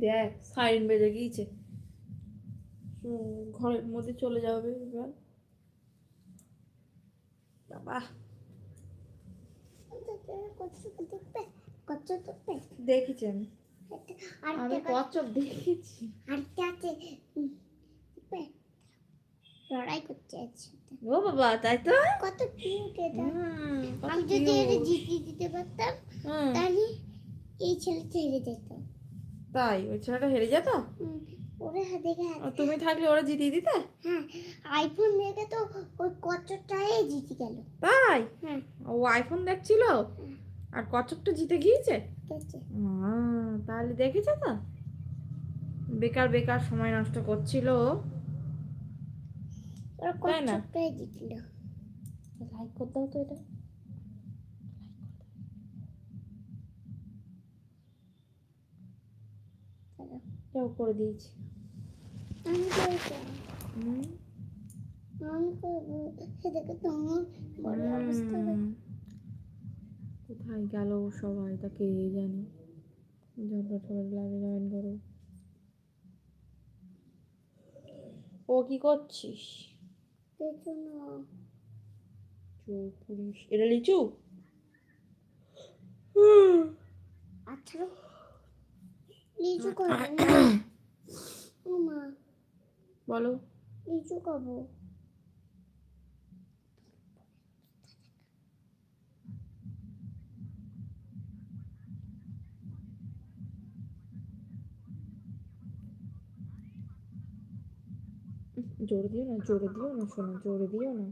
দেখ সাইরেন বেজে গিয়েছে। ঘরের মধ্যে চলে যাবে এবার। বাবা। দেখেছি আমি। আমি কচ্ছপ দেখেছি। আরেকটা আছে? লড়াই করছে এর ও বাবা তাই তো? কত কিউট এটা। আমি যদি এটা। জিতিয়ে দিতে পারতাম তাহলে এই ছেলেটা হেরে যেত। তাই? ওই ছেলেটা হেরে যেত? ওরে আর তুমি থাকলে ওরা জিতিয়ে দিতে? হ্যাঁ আইফোন দেখে তো ওই কচ্ছপটাই জিতে গেল। তাই? হ্যাঁ। ও আইফোন দেখছিল? আর কচ্ছপটা জিতে গিয়েছে? তাহলে দেখেছ তো? বেকার বেকার সময় নষ্ট করছিল তাই না? লাইক করে দাও তো এটা এটাও করে দিয়েছি আমি কোথায় গেল সবাই তাকে জানি ঝটপট সবাই লাইভে জয়েন করো ও কি করছিস দেখো না পুলিশ এটা লিচু? আচ্ছা। লিচু মা বলো। লিচু খাব। জোরে দিও না, জোরে দিও না, শোনো, জোরে দিও না।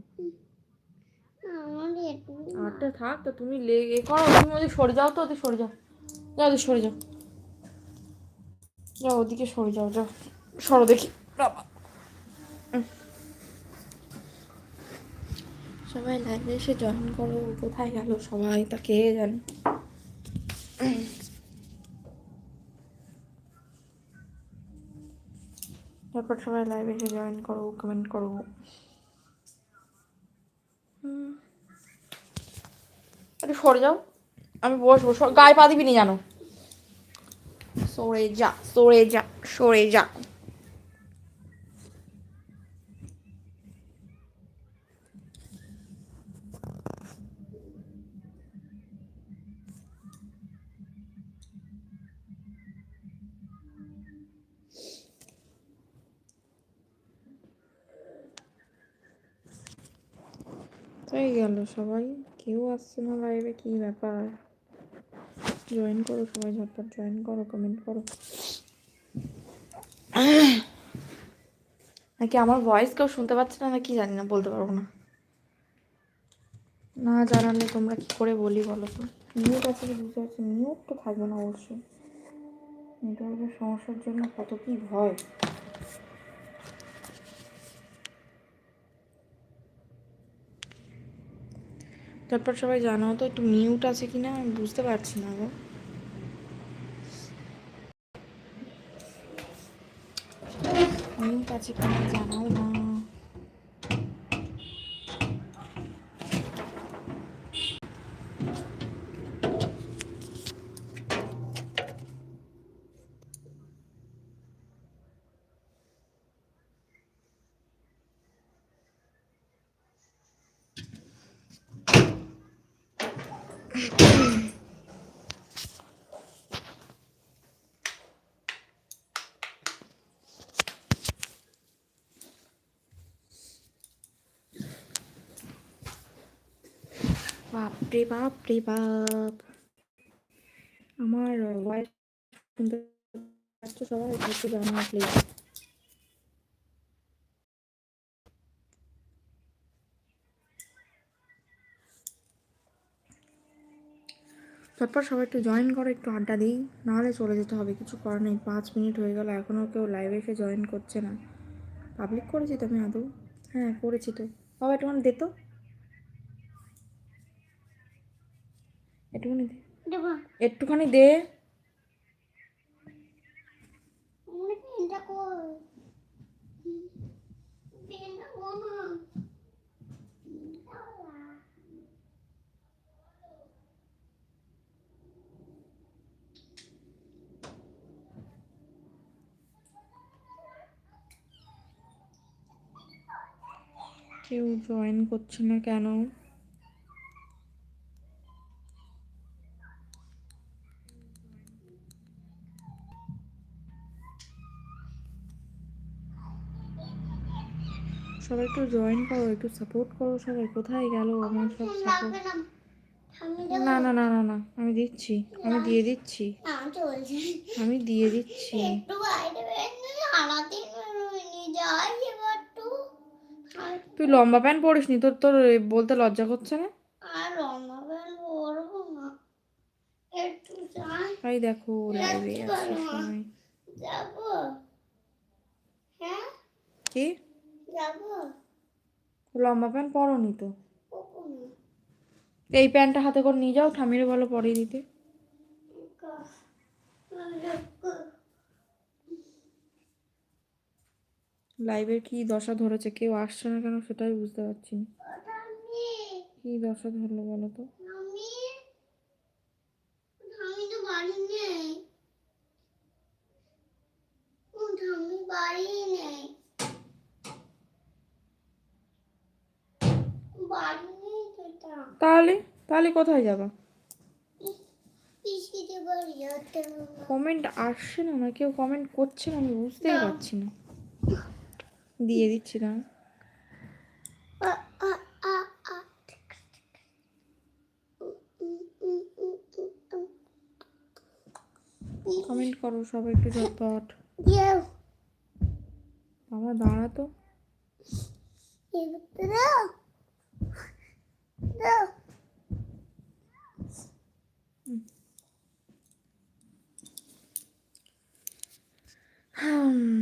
আটটা থাক তো, তুমি লেগে করো, তুমি ওদিকে সরে যাও তো, ওদিকে সরে যাও। যাও ওদিকে সরে যাও। যাও ওদিকে সরে যাও যাও সরো দেখি। বাবা। সবাই লাইভে এসে জয়েন করো, কোথায় গেল সবাই, তা কে জানে। তারপর সবাই লাইভে এসে জয়েন করো কমেন্ট করো। আরে সরে যাও। আমি বসবো গায়ে পা দিবি নি জানো সরে যা সরে যা সরে যা তাই গেল সবাই, কেউ আসছে না লাইভে কি ব্যাপার? জয়েন করো সবাই, ঝটপট জয়েন করো কমেন্ট করো। নাকি আমার ভয়েস কেউ শুনতে পাচ্ছে না নাকি জানি না, বলতে পারব না। না জানালে তোমরা কি করে বলি বলো তো? মিউট আছে কি বুঝতে পারছি মিউট তো থাকবে না অবশ্যই। নেটওয়ার্কের সমস্যার জন্য কত কি ভয়। তারপর সবাই জানাও তো একটু মিউট আছে কিনা, আমি বুঝতে পারছি না গো। মিউট আছে কিনা জানাও না। বাপরে বাপ রে বাপ। আমার ভয়েস শুনতে সবাই একটু প্লিজ তারপর সবাই একটু জয়েন করো, একটু আড্ডা দিই। নাহলে চলে যেতে হবে, কিছু করার নেই। পাঁচ মিনিট হয়ে গেল এখনও কেউ লাইভে এসে জয়েন করছে না। পাবলিক করেছি তো আমি আদৌ? হ্যাঁ করেছি তো। বাবা, একটুখানি দে তো। একটুখানি দে। একটুখানি দে। কেউ জয়েন করছে না কেন? সবাই একটু জয়েন করো একটু সাপোর্ট করো সবাই। কোথায় গেল? আমার সব সাপোর্ট না। না না না না আমি দিচ্ছি। আমি দিয়ে দিচ্ছি। আমি দিয়ে দিচ্ছি। তুই লম্বা প্যান্ট পরিস নি তোর তোর বলতে লজ্জা করছে না? তাই দেখো যাব। হ্যাঁ? কি? লম্বা প্যান্ট পরনি তো। এই প্যান্টটা হাতে করে নিয়ে যাও ঠামিরে বলো পরে দিতে। লাইভের কি দশা ধরেছে? কেউ আসছে না কেন সেটাই বুঝতে পারছি না। কি দশা ধরলো বলো তো আমি আমি তো বাড়ি নেই আমি বাড়ি নেই বাড়ি নেই সেটা তাহলে তাহলে কোথায় যাবা। কমেন্ট আসছে না না কেউ কমেন্ট করছে না আমি বুঝতেই পারছি না। দিয়ে দিচ্ছি না। কমেন্ট করো সবাই একটু ঝটপট। বাবা দাঁড়া তো এবার দাও দাও হুম,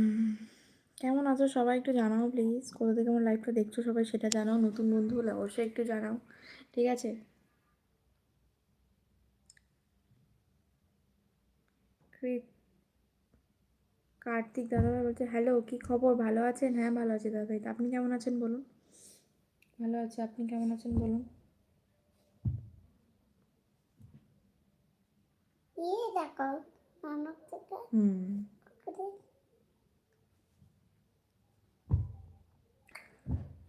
কেমন আছো সবাই একটু জানাও প্লিজ কোথা থেকে আমার লাইভটা দেখছ সবাই সেটা জানাও নতুন বন্ধু হলে অবশ্যই একটু জানাও। ঠিক আছে? কার্তিক দাদাভাই বলছে হ্যালো কি খবর? ভালো আছেন? হ্যাঁ ভালো আছি দাদাভাই আপনি কেমন আছেন বলুন? ভালো আছে আপনি কেমন আছেন বলুন? হুম।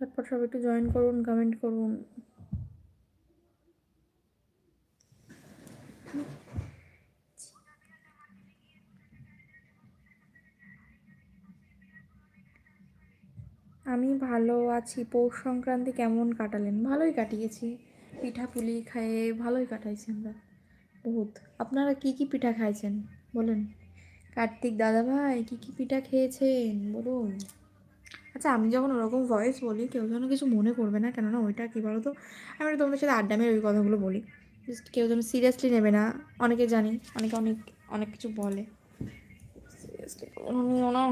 তারপর সব একটু জয়েন করুন কমেন্ট করুন। আমি ভালো আছি, পৌষ সংক্রান্তি কেমন কাটালেন? ভালোই কাটিয়েছি। পিঠা পুলি খাইয়ে ভালোই কাটাইছি আমরা। বহুত। আপনারা কি কি পিঠা খাইছেন? বলেন। কার্তিক দাদা ভাই কি কি পিঠা খেয়েছেন? বলুন। আচ্ছা আমি যখন ওরকম ভয়েস বলি কেউ যেন কিছু মনে করবে না। কেননা ওইটা কী বলো তো আমি তোমাদের সাথে আড্ডা মেরে ওই কথাগুলো বলি। জাস্ট কেউ যেন সিরিয়াসলি নেবে না। অনেকে জানি অনেকে অনেক অনেক কিছু বলে। সিরিয়াসলি না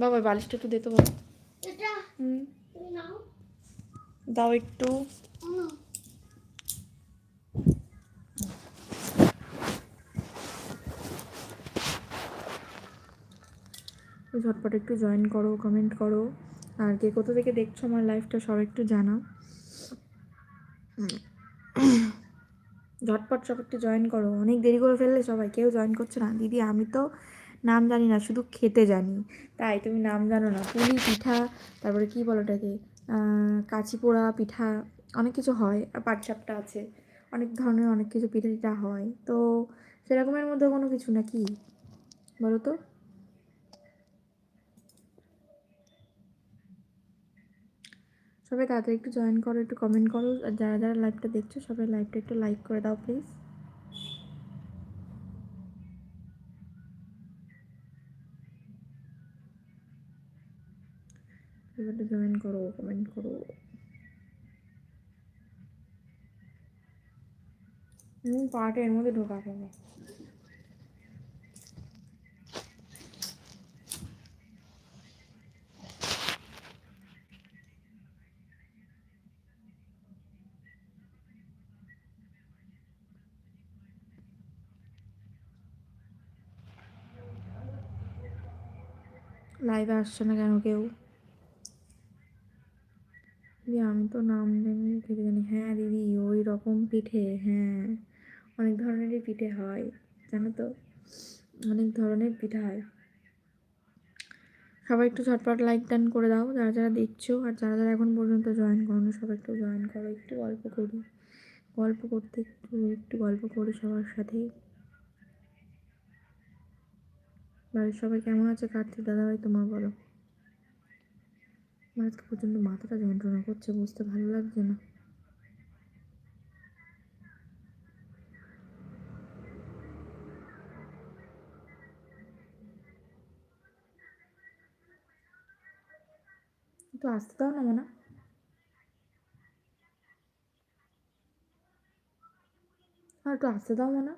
বাবা ওই বালিশটা একটু দে তো বাবা। দাও একটু। ঝটপট একটু জয়েন করো কমেন্ট করো। আর কে কোথা থেকে দেখছ আমার লাইফটা সব একটু জানাও। ঝটপট সব একটু জয়েন করো। অনেক দেরি করে ফেললে সবাই, কেউ জয়েন করছে না। দিদি, আমি তো নাম জানি না, শুধু খেতে জানি। তাই তুমি নাম জানো না। পুলি পিঠা, তারপরে কী বলো ওটাকে? কাঁচি পোড়া পিঠা, অনেক কিছু হয়। আর পাটসাপটা আছে। অনেক ধরনের অনেক কিছু পিঠা টিঠা হয়। তো সেরকমের মধ্যে কোনো কিছু না কি বলো তো। সবাই তাড়াতাড়ি একটু জয়েন করো, একটু কমেন্ট করো। আর যারা যারা লাইভটা দেখছ, সবাই লাইভটা একটু লাইক করে দাও প্লিজ জয়েন করো কমেন্ট করো। এর মধ্যে ঢোকা যাবে লাইভে আসছে না কেন কেউ? দিদি, আমি তো নাম ঠিক জানি। হ্যাঁ দিদি, ওই রকম পিঠে হ্যাঁ। অনেক ধরনেরই পিঠে হয়, জানো তো? অনেক ধরনের পিঠে হয়। সবাই একটু ঝটপট লাইক টান করে দাও, যারা যারা দেখছ, আর যারা যারা এখন পর্যন্ত জয়েন করো না সবাই একটু জয়েন করো, একটু গল্প করি। গল্প করতে একটু একটু গল্প করি সবার সাথে বাড়ির সবাই কেমন আছে? কার্তিক দাদা দাদাভাই, তোমার বলো। আমার আজকে প্রচণ্ড মাথাটা যন্ত্রণা করছে, বুঝতে ভালো লাগছে না। একটু আসতে দাও না, মোনা। আর একটু আসতে দাও, মোনা।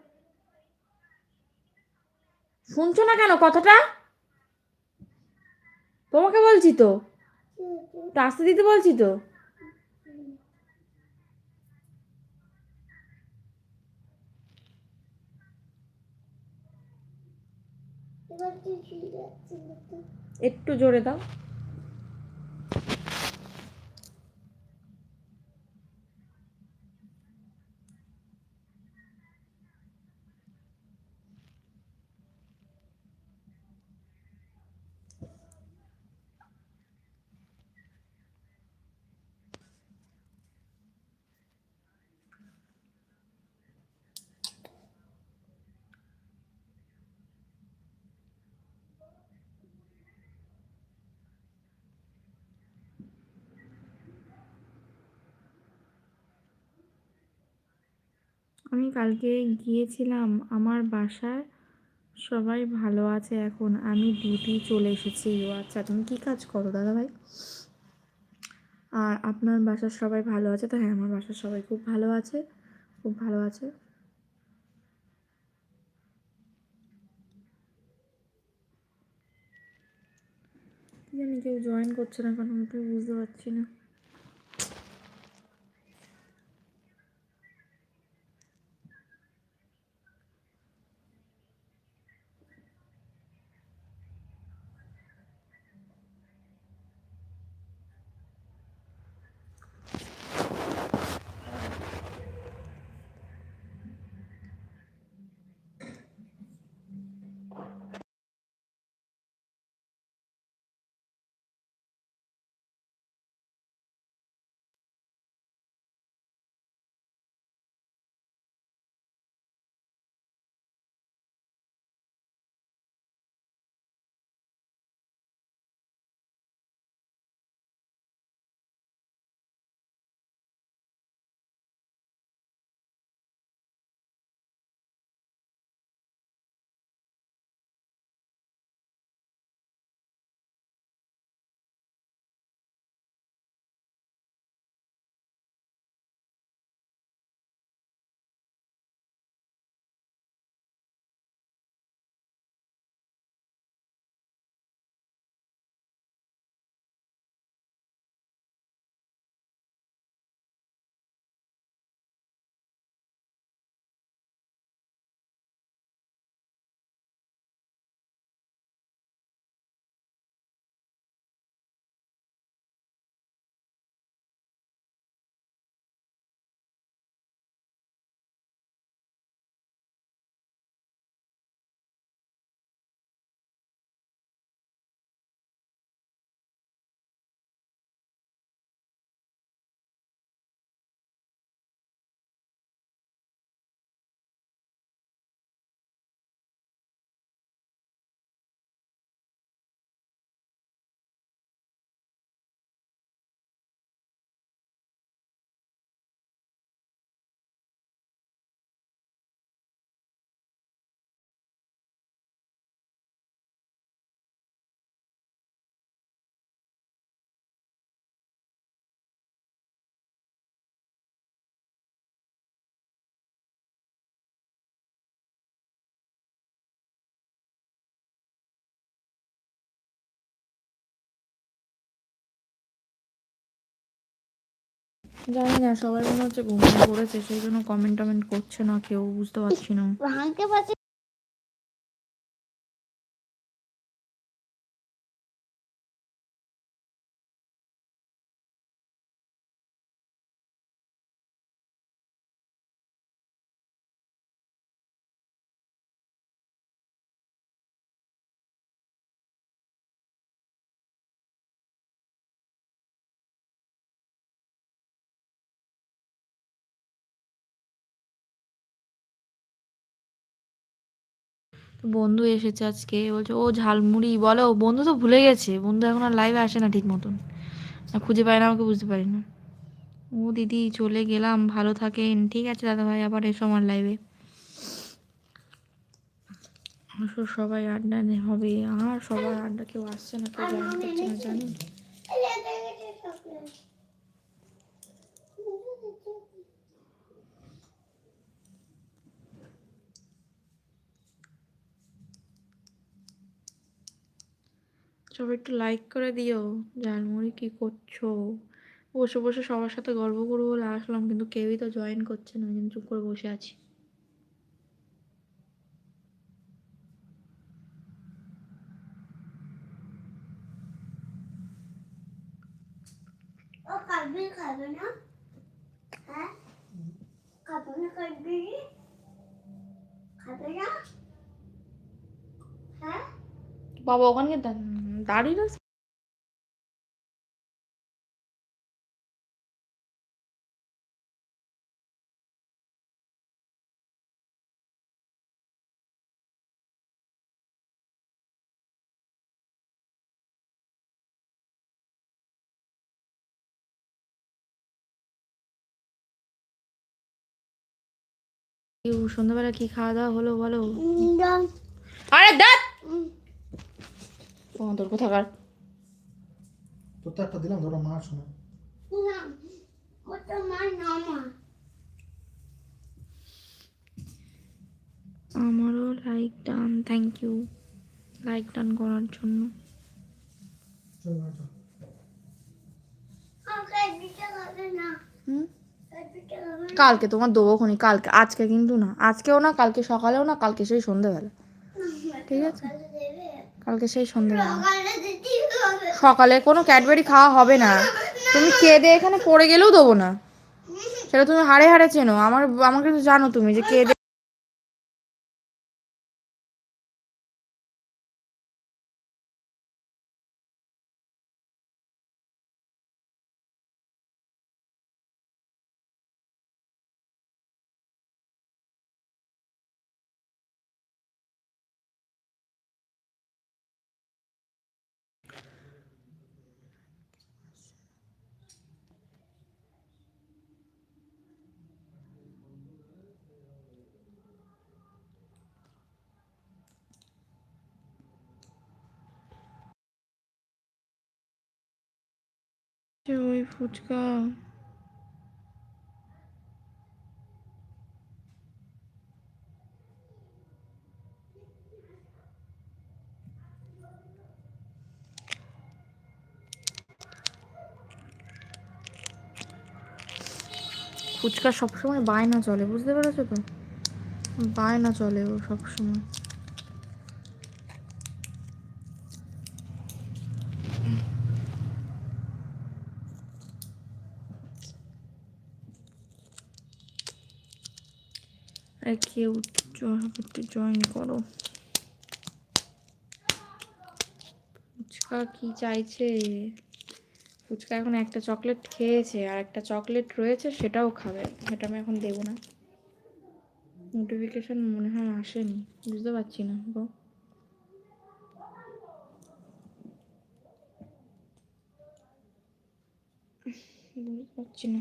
শুনছো না কেন কথাটা? তোমাকে বলছি তো। আসতে দিতে বলছি তো। একটু জোরে দাও। আমি কালকে গিয়েছিলাম, আমার বাসায় সবাই ভালো আছে এখন। আমি ডিউটি চলে এসেছি। ও আচ্ছা তুমি কী কাজ করো দাদা ভাই আর আপনার বাসার সবাই ভালো আছে? তো হ্যাঁ আমার বাসার সবাই খুব ভালো আছে, খুব ভালো আছে। জানি কেউ জয়েন করছে না কেন, আমি বুঝতে পারছি না। জানি না, সবাই মনে হচ্ছে ঘুমিয়ে পড়েছে, সেই জন্য কমেন্ট টমেন্ট করছে না কেউ, বুঝতে পারছি না। বন্ধু এসেছে আজকে বলছে ও ঝালমুড়ি। বলো বন্ধু তো ভুলে গেছে। বন্ধু এখন আর লাইভে আসে না ঠিক মতন। আর খুঁজে পায় না আমাকে বুঝতে পারি না। ও দিদি চলে গেলাম। ভালো থাকেন। ঠিক আছে দাদা ভাই আবার এসো আমার লাইভে আসো সবাই আড্ডা হবে। আর সবার আড্ডা কেউ আসছে না কেউ জানি? সবাই একটু লাইক করে দিও। ঝালমুড়ি কি করছ? বসে বসে সবার সাথে গল্প করব বলে আসলাম কিন্তু কেউই তো জয়েন করছে না ওই জন্য চুপ করে বসে আছি। ও কাটবি খাবে না? হ্যাঁ? খাবে না কাটবি খাবে না? হ্যাঁ? বাবা ওখানে দা- ইউ, সন্ধ্যাবেলা কি খাওয়া দাওয়া হলো বলো আরে দেখ তোমাদের কোথাকার তোর তো একটা দিলাম। তোরা মা শোনে আমারও like done thank you like done করার জন্য। কালকে তোমার দেবো খনি কালকে আজকে কিন্তু না। আজকেও না কালকে সকালেও না কালকে সেই সন্ধ্যেবেলা। ঠিক আছে? কালকে সেই সন্ধ্যেবেলা সকালে সকালে কোনো ক্যাডবেরি খাওয়া হবে না। তুমি কেঁদে এখানে পড়ে গেলেও দেবো না। সেটা তুমি হাড়ে হাড়ে চেনো। আমার আমাকে তো জানো তুমি যে কেঁদে ওই ফুচকা। ফুচকা সবসময় বায়না চলে বুঝতে পেরেছ তো? বায়না চলে ও সবসময়। কেউ জয়েন করো। ফুচকা কি চাইছে? ফুচকা এখন একটা চকলেট খেয়েছে, আর একটা চকলেট রয়েছে সেটাও খাবে। সেটা আমি এখন দেবো না। নোটিফিকেশন মনে হয় আসেনি। বুঝতে পারছি না, গো। বুঝতে পারছি না।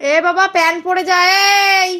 এ বাবা প্যান পড়ে যায়